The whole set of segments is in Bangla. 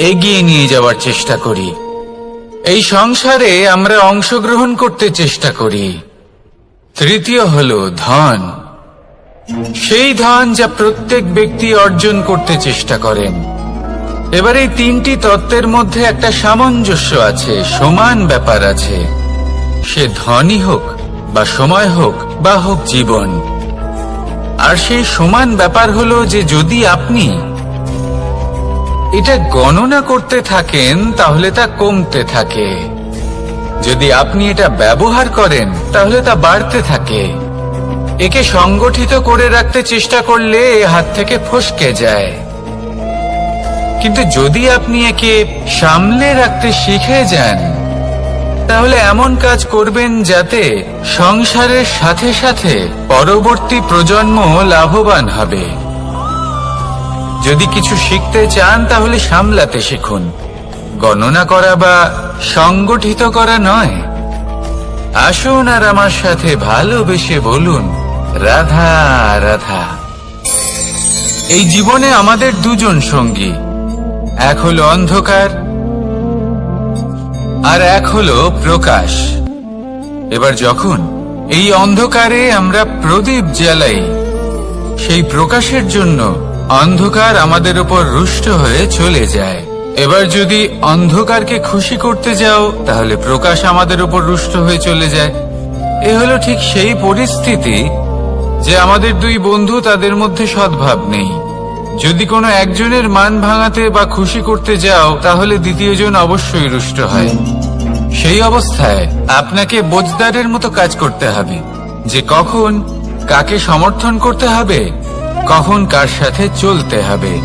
এগিয়ে নিয়ে যাওয়ার চেষ্টা করি। এই সংসারে আমরা অংশগ্রহণ করতে চেষ্টা করি। তৃতীয় হল ধন। সেই ধন যা প্রত্যেক ব্যক্তি অর্জন করতে চেষ্টা করেন। এবার এই তিনটি তত্ত্বের মধ্যে একটা সামঞ্জস্য আছে, সমান ব্যাপার আছে। সে ধনই হোক, বা সময় হোক, বা হোক জীবন। আর সেই সমান ব্যাপার হলো যে যদি আপনি এটা গণনা করতে থাকেন, তাহলে তা কমতে থাকে। যদি আপনি এটা ব্যবহার করেন, তাহলে তা বাড়তে থাকে। একে সংগঠিত করে রাখতে চেষ্টা করলে এ হাত থেকে ফসকে যায়। কিন্তু যদি আপনি একে সামলে রাখতে শিখে যান, তাহলে এমন কাজ করবেন যাতে সংসারের সাথে সাথে পরবর্তী প্রজন্ম লাভবান হবে। যদি কিছু শিখতে চান, তাহলে সামলাতে শিখুন। গণনা করা বা সংগঠিত করা নয়। আসুন আর আমার সাথে ভালোবেসে বলুন, রাধা রাধা। এই জীবনে আমাদের দুজন সঙ্গী, এক হলো অন্ধকার আর এক হলো প্রকাশ। এবার যখন এই অন্ধকারে আমরা প্রদীপ জ্বালাই, সেই প্রকাশের জন্য অন্ধকার আমাদের উপর রুষ্ট হয়ে চলে যায়। এবার যদি অন্ধকারকে খুশি করতে যাও, তাহলে প্রকাশ আমাদের উপর রুষ্ট হয়ে চলে যায়। এ হলো ঠিক সেই পরিস্থিতি যে আমাদের দুই বন্ধু তাদের মধ্যে সদ্ভাব নেই। যদি কোনো একজনের মান ভাঙাতে বা খুশি করতে যাও, তাহলে দ্বিতীয়জন অবশ্যই রুষ্ট হয়। সেই অবস্থায় আপনাকে বোঝদারের মতো কাজ করতে হবে। যে কখন কাকে সমর্থন করতে হবে কখন কার সাথে চলতে হবে।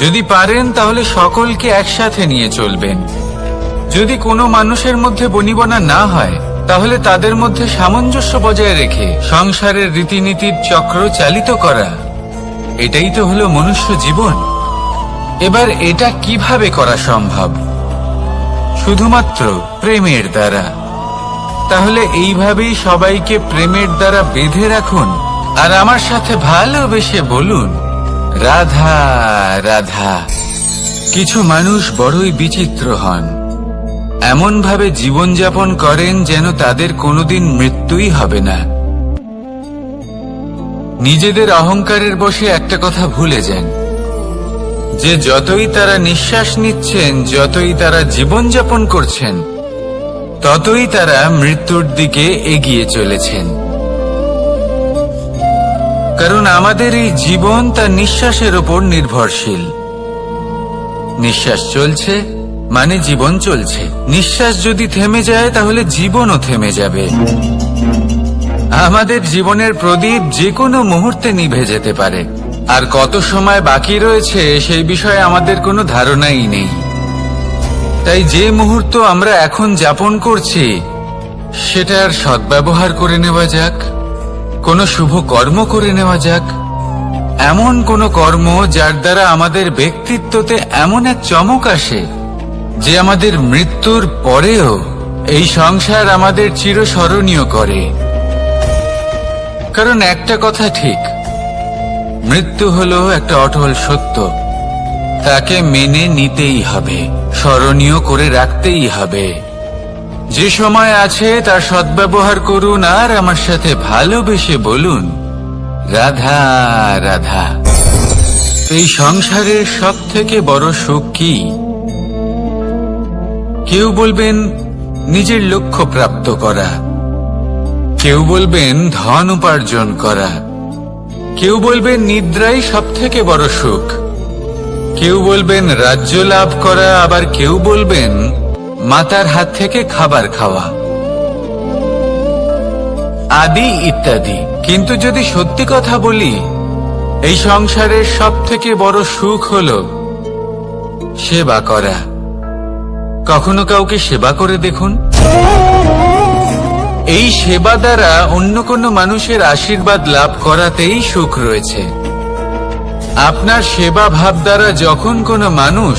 যদি পারেন, তাহলে সকলকে একসাথে নিয়ে চলবেন। যদি কোনো মানুষের মধ্যে বনিবনা না হয়, তাহলে তাদের মধ্যে সামঞ্জস্য বজায় রেখে সংসারের রীতিনীতির চক্র চালিত করা। এটাই তো হলো মনুষ্য জীবন। এবার এটা কীভাবে করা সম্ভব? শুধুমাত্র প্রেমের দ্বারা। তাহলে এইভাবেই সবাইকে প্রেমের দ্বারা বেঁধে রাখুন। আর আমার সাথে ভালোবেসে বলুন, রাধা রাধা। কিছু মানুষ বড়ই বিচিত্র হন। এমন ভাবে জীবনযাপন করেন যেন তাদের কোনোদিন মৃত্যুই হবে না। নিজেদের অহংকারের বসে একটা কথা ভুলে যান। যে যতই তারা নিঃশ্বাস নিচ্ছেন, যতই তারা জীবনযাপন করছেন, ততই তারা মৃত্যুর দিকে এগিয়ে চলেছেন। কারণ আমাদের এই জীবন তার নিঃশ্বাসের ওপর নির্ভরশীল। নিঃশ্বাস চলছে মানে জীবন চলছে। নিঃশ্বাস যদি থেমে যায়, তাহলে জীবনও থেমে যাবে। আমাদের জীবনের প্রদীপ যে কোনো মুহূর্তে নিভে যেতে পারে। আর কত সময় বাকি রয়েছে, সেই বিষয়ে আমাদের কোনো ধারণাই নেই। তাই যে মুহূর্ত আমরা এখন যাপন করছি সেটার সদ্ব্যবহার করে নেওয়া যাক। কোনো শুভ কর্ম করে নেওয়া যাক। এমন কোনো কর্ম যার দ্বারা আমাদের ব্যক্তিত্বতে এমন এক চমক আসে যে আমাদের মৃত্যুর পরেও এই সংসার আমাদের চিরস্মরণীয় করে। কারণ একটা কথা ঠিক, মৃত্যু হলো একটা অটল সত্য। তাকে মেনে নিতেই হবে, স্মরণীয় করে রাখতেই হবে। যে সময় আছে, তার সদ্ব্যবহার করুন আর আমার সাথে ভালোবেসে বলুন, রাধা রাধা। এই সংসারের সব থেকে বড় সুখ কি? কেউ বলবেন, নিজের লক্ষ্য প্রাপ্ত করা। কেউ বলবেন, ধন উপার্জন করা। কেউ বলবেন, নিদ্রাই সব থেকে বড় সুখ। কেউ বলবেন, রাজ্য লাভ করা। আবার কেউ বলবেন মাতার হাত থেকে খাবার খাওয়া। আদি ইত্যাদি। কিন্তু যদি সত্যি কথা বলি, এই সংসারের সব থেকে বড় সুখ হল সেবা করা। কখনো কাউকে সেবা করে দেখুন? এই সেবা দ্বারা অন্য কোনো মানুষের আশীর্বাদ লাভ করাতেই সুখ রয়েছে। আপনার সেবা ভাব দ্বারা যখন কোনো মানুষ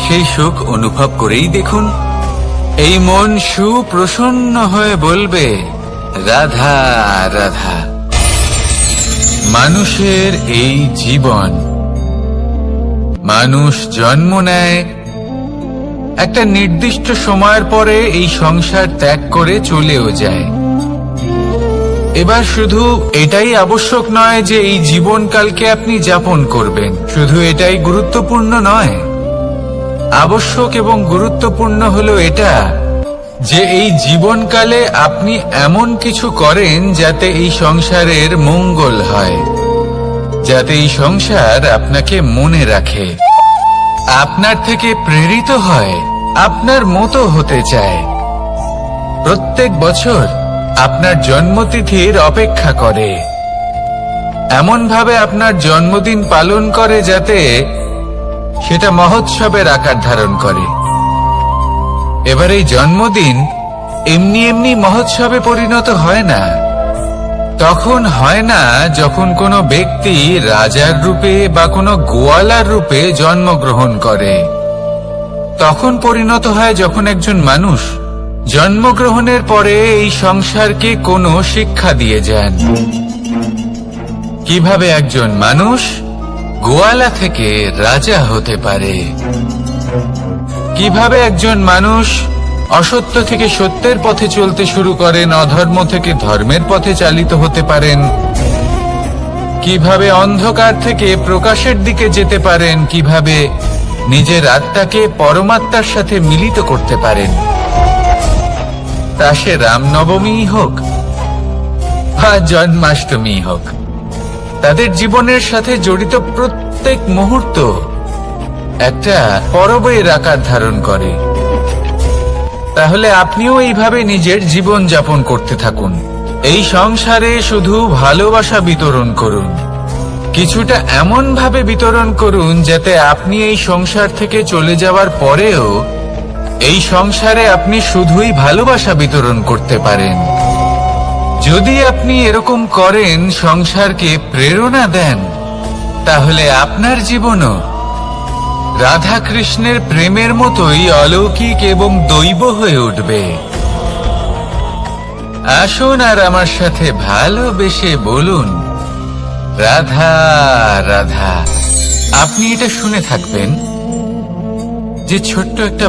সেই সুখ অনুভব করেই দেখুন। এই মন সুপ্রসন্ন হয়ে বলবে, রাধা রাধা। মানুষের এই জীবন। মানুষ জন্ম নেয় একটা নির্দিষ্ট সময়ের পরে এই সংসার ত্যাগ করে চলেও যায়। এবার শুধু এটাই আবশ্যক নয় যে এই জীবনকালকে আপনি যাপন করবেন। শুধু এটাই গুরুত্বপূর্ণ নয় আবশ্যক এবং গুরুত্বপূর্ণ হলো এটা যে এই জীবনকালে আপনি এমন কিছু করেন যাতে এই সংসারের মঙ্গল হয়, যাতে এই সংসার আপনাকে মনে রাখে, আপনার থেকে প্রেরিত হয়, আপনার মতো হতে চায়। প্রত্যেক বছর আপনার জন্মতিথির অপেক্ষা করে। এমন ভাবে আপনার জন্মদিন পালন করে যাতে সেটা মহোৎসবের আকার ধারণ করে। এবার এই জন্মদিন এমনি এমনি মহোৎসবে পরিণত হয় না। তখন হয় না যখন কোনো ব্যক্তি রাজার রূপে বা কোনো গোয়ালার রূপে জন্মগ্রহণ করে। তখন পরিণত হয় যখন একজন মানুষ জন্মগ্রহণের পরে এই সংসারকে কোনো শিক্ষা দিয়ে যান। কীভাবে একজন মানুষ গোয়ালা থেকে রাজা হতে পারে। কীভাবে একজন মানুষ অসত্য থেকে সত্যের পথে চলতে শুরু করেন, অধর্ম থেকে ধর্মের পথে চালিত হতে পারেন, কীভাবে অন্ধকার থেকে প্রকাশের দিকে যেতে পারেন, কীভাবে নিজের আত্মাকে পরমাত্মার সাথে মিলিত করতে পারেন। তা সে রামনবমী হোক বা জন্মাষ্টমী হোক। তাদের জীবনের সাথে জড়িত প্রত্যেক মুহূর্ত একটা পরবের আকার ধারণ করে। তাহলে আপনিও এইভাবে নিজের জীবন যাপন করতে থাকুন। এই সংসারে শুধু ভালোবাসা বিতরণ করুন। কিছুটা এমন ভাবে বিতরণ করুন যাতে আপনি এই সংসার থেকে চলে যাওয়ার পরেও এই সংসারে আপনি শুধুই ভালোবাসা বিতরণ করতে পারেন। যদি আপনি এরকম করেন, সংসারকে প্রেরণা দেন, তাহলে আপনার জীবনও রাধা কৃষ্ণের প্রেমের মতোই অলৌকিক এবং দৈব হয়ে উঠবে। আসুন আর আমার সাথে ভালোবেসে বলুন, রাধা রাধা, আপনি এটা শুনে থাকবেন যে ছোট্ট একটা